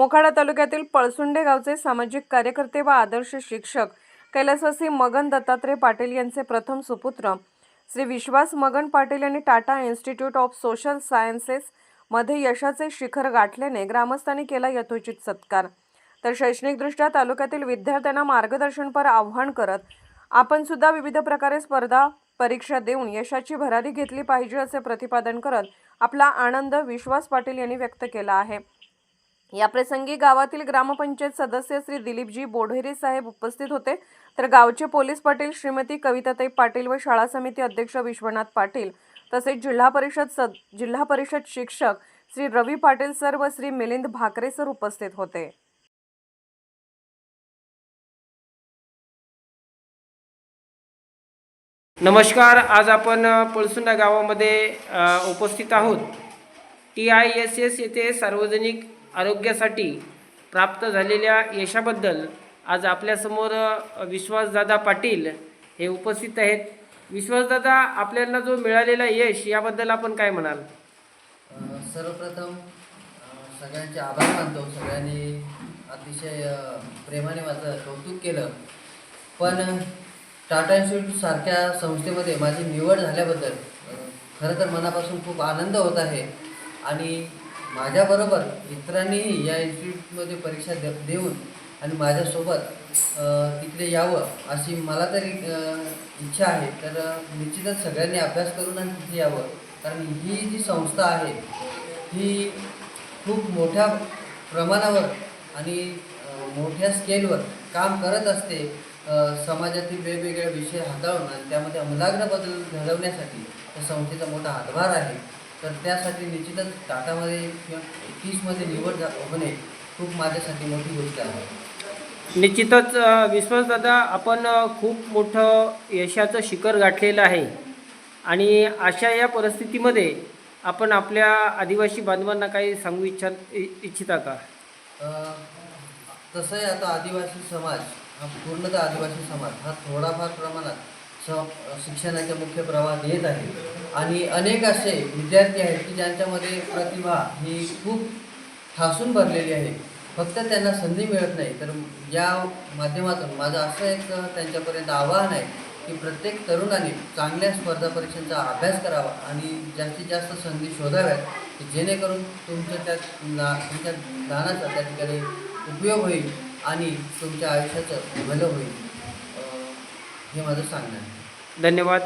मोखाडा तालुक्यातील पळसुंडे गावचे सामाजिक कार्यकर्ते व आदर्श शिक्षक कैलासवासी मगन दत्तात्रय पाटील यांचे प्रथम सुपुत्र. श्री विश्वास मगन पाटील यांनी Tata institute of social sciences मध्ये यशाचे शिखर गाठल्याने ग्रामस्थांनी केला यथोचित सत्कार. तर शैक्षणिकदृष्ट्या तालुक्यातील विद्यार्थ्यांना मार्गदर्शनपर आव्हान करत आपण सुद्धा विविध प्रकारे स्पर्धा परीक्षा देऊन यशाची भरारी घेतली पाहिजे असे प्रतिपादन करत आपला आनंद विश्वास पाटील यांनी व्यक्त केला आहे. याप्रसंगी गावातील ग्रामपंचायत सदस्य श्री दिलीपजी बोढेरे साहेब उपस्थित होते. तर गावचे पोलीस पाटील श्रीमती कविताताई पाटील व शाळा समिती अध्यक्ष विश्वनाथ पाटील तसेच जिल्हा परिषद सद जिल्हा परिषद शिक्षक श्री रवी पाटील सर व श्री मिलिंद भाकरे सर उपस्थित होते. नमस्कार आज आपण पळसुंडा गावामध्ये उपस्थित आहोत. टी आय एस एस येथे सार्वजनिक आरोग्यासाठी प्राप्त झालेल्या यशाबद्दल आज आपल्यासमोर विश्वासदादा पाटील हे उपस्थित आहेत. विश्वासदादा आपल्याला जो मिळालेला यश याबद्दल आपण काय म्हणाल? सर्वप्रथम सगळ्यांचे आभार मानतो. सगळ्यांनी अतिशय प्रेमाने माझं कौतुक केलं. पण टाटा इन्स्टिट्यूट सारख्या संस्थेमध्ये माझी निवड झाल्याबद्दल खरं तर मनापासून खूप आनंद होत आहे. आणि माझ्याबरोबर इतरांनीही या इन्स्टिट्यूटमध्ये परीक्षा दे देऊन आणि माझ्यासोबत तिकडे यावं अशी मला तरी इच्छा आहे. तर निश्चितच सगळ्यांनी अभ्यास करून आणि तिथे यावं. कारण ही जी संस्था आहे ही खूप मोठ्या प्रमाणावर आणि मोठ्या स्केलवर काम करत असते. समाजातील वेगवेगळे विषय हाताळून आणि त्यामध्ये अमलाग्र बदल घडवण्यासाठी त्या संस्थेचा मोठा हातभार आहे. तर त्यासाठी निश्चितच टाटामध्ये किंवा एकवीसमध्ये निवड होणे खूप माझ्यासाठी मोठी गोष्ट आहे. निश्चितच विश्वासदादा आपण खूप मोठं यशाचं शिखर गाठलेलं आहे. आणि अशा या परिस्थितीमध्ये आपण आपल्या आदिवासी बांधवांना काही सांगू इच्छा इ- इच्छिता का? अ, तसं आहे आता आदिवासी समाज हा पूर्णतः आदिवासी समाज हा थोडाफार प्रमाणात स शिक्षणाच्या मुख्य प्रवाहात येत आहे. आणि अनेक असे विद्यार्थी आहेत की ज्यांच्यामध्ये प्रतिभा ही खूप ठासून भरलेली आहे. फक्त त्यांना संधी मिळत नाही. तर या माध्यमातून माझं असं एक त्यांच्यापर्यंत आवाहन आहे की प्रत्येक तरुणाने चांगल्या स्पर्धा परीक्षांचा अभ्यास करावा आणि जास्तीत जास्त संधी शोधाव्यात जेणेकरून तुमच्या त्या ना तुमच्या ज्ञानाचा त्या ठिकाणी उपयोग होईल आणि तुमच्या आयुष्याचं भलं होईल. हे माझं सांगणं आहे. धन्यवाद.